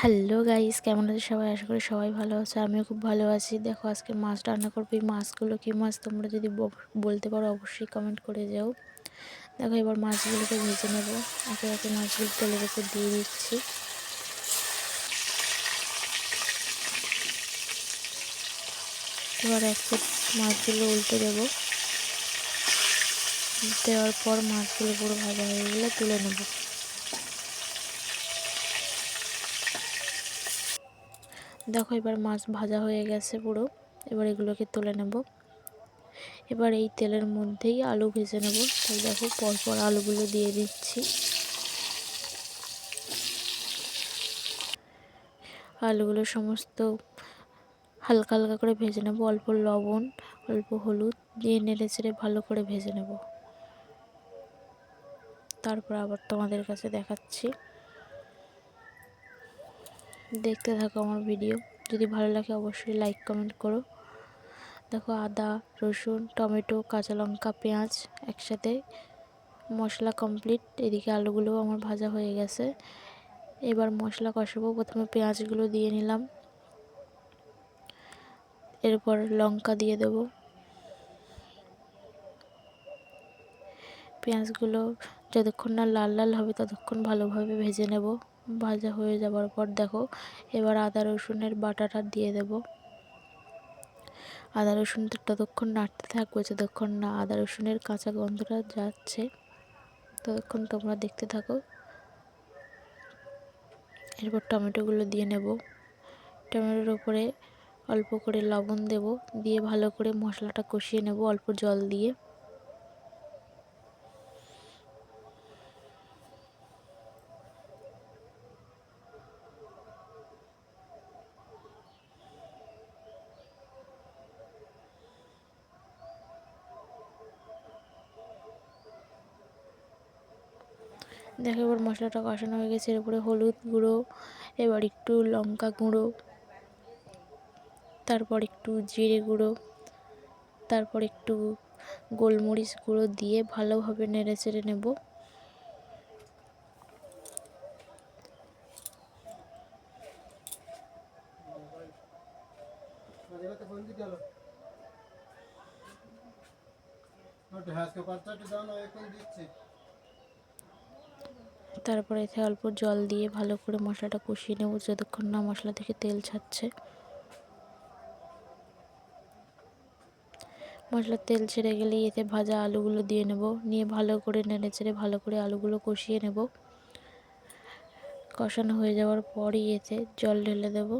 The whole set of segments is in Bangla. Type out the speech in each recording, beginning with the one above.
হ্যালো গাইস, কেমন আছে সবাই? আশা করি সবাই ভালো আছে, আমিও খুব ভালো আছি। দেখো, আজকে মাছ রান্না করব। এই মাছগুলো কী মাছ তোমরা যদি বলতে পারো, অবশ্যই কমেন্ট করে যাও। দেখো, এবার মাছগুলোকে ভেজে নেব। একে একে মাছগুলো তেলের উপর দিয়ে দিচ্ছি। এবার এক মাছগুলো উল্টে দেবো। দেওয়ার পর মাছগুলো পুরো ভাজা হয়ে গেলে তুলে নেব। দেখো এবার মাছ ভাজা হয়ে গেছে পুরো। এবার এগুলোকে তুলে নেব। এবার এই তেলের মধ্যেই আলু ভেজে নেব। তাই দেখো পরপর আলুগুলো দিয়ে দিচ্ছি। আলুগুলো সমস্ত হালকা হালকা করে ভেজে নেব। অল্প লবণ, অল্প হলুদ দিয়ে নেড়ে চেড়ে ভালো করে ভেজে নেব। তারপর আবার তোমাদের কাছে দেখাচ্ছি। দেখতে থাকো আমার ভিডিও যদি ভালো লাগে অবশ্যই লাইক কমেন্ট করো। দেখো আদা, রসুন, টমেটো, কাঁচা লঙ্কা, পেঁয়াজ একসাথে মশলা কমপ্লিট এদিকে আলুগুলোও আমার ভাজা হয়ে গেছে। এবার মশলা কষাবো। প্রথমে পেঁয়াজগুলো দিয়ে নিলাম। এরপর লঙ্কা দিয়ে দেব। পেঁয়াজগুলো যতক্ষণ না লাল লাল হবে, ততক্ষণ ভালোভাবে ভেজে নেব। ভাজা হয়ে যাওয়ার পর দেখো, এবার আদা রসুনের বাটাটা দিয়ে দেব। আদা রসুন ততক্ষণ নাড়তে থাকবে, যতক্ষণ না আদা রসুনের কাঁচা গন্ধটা যাচ্ছে, ততক্ষণ তোমরা দেখতে থাকো। এরপর টমেটোগুলো দিয়ে নেব। টমেটোর উপরে অল্প করে লবণ দেব, দিয়ে ভালো করে মশলাটা কষিয়ে নেব অল্প জল দিয়ে। দেখো এবার মশলাটা কষানো হয়ে গেছে, এর উপরে হলুদ গুঁড়ো, এবার একটু লঙ্কা গুঁড়ো, তারপর একটু জিরে গুঁড়ো, তারপর একটু গোলমরিচ গুঁড়ো দিয়ে ভালোভাবে নেড়ে চেড়ে নেব। হ্যাঁ দিচ্ছে। তারপরে এতে অল্প জল দিয়ে ভালো করে মশলাটা কষিয়ে নেব যতক্ষণ না মশলা থেকে তেল ছাড়ছে। মশলার তেল ছেড়ে গেলেই এতে ভাজা আলুগুলো দিয়ে নেব। নিয়ে ভালো করে নেড়ে চেড়ে ভালো করে আলুগুলো কষিয়ে নেব। কষানো হয়ে যাওয়ার পরই এতে জল ঢেলে দেবো।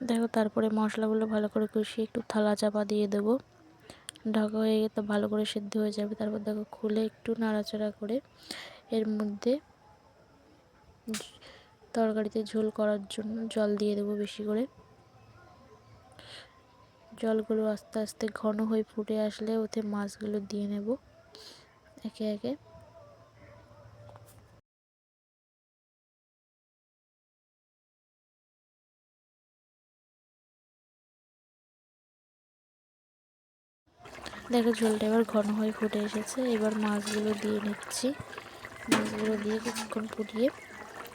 দেখো, তারপরে মশলাগুলো ভালো করে কষিয়ে একটু থালা চাপা দিয়ে দেবো। ঢাকা হয়ে গেলে ভালো করে সেদ্ধ হয়ে যাবে। তারপর দেখো, খুলে একটু নাড়াচাড়া করে এর মধ্যে তরকারিতে ঝোল করার জন্য জল দিয়ে দেবো বেশি করে। জলগুলো আস্তে আস্তে ঘন হয়ে ফুটে আসলে ওতে মাছগুলো দিয়ে নেব একে একে। দেখো ঝোলটা এবার ঘন হয়ে ফুটে এসেছে। এবার মাছগুলো দিয়ে নিচ্ছি। মাছগুলো দিয়ে কিছুক্ষণ ফুটিয়ে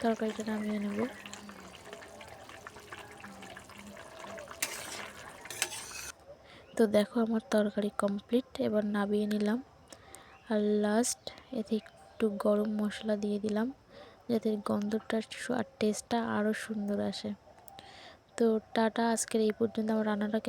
তরকারিটা নামিয়ে নেব। তো দেখো আমার তরকারি কমপ্লিট, এবার নামিয়ে নিলাম। আর লাস্ট এতে একটু গরম মশলা দিয়ে দিলাম, যাতে গন্ধটা, আর টেস্টটা আরও সুন্দর আসে। তো টাটা, আজকের এই পর্যন্ত। আমার রান্নাটা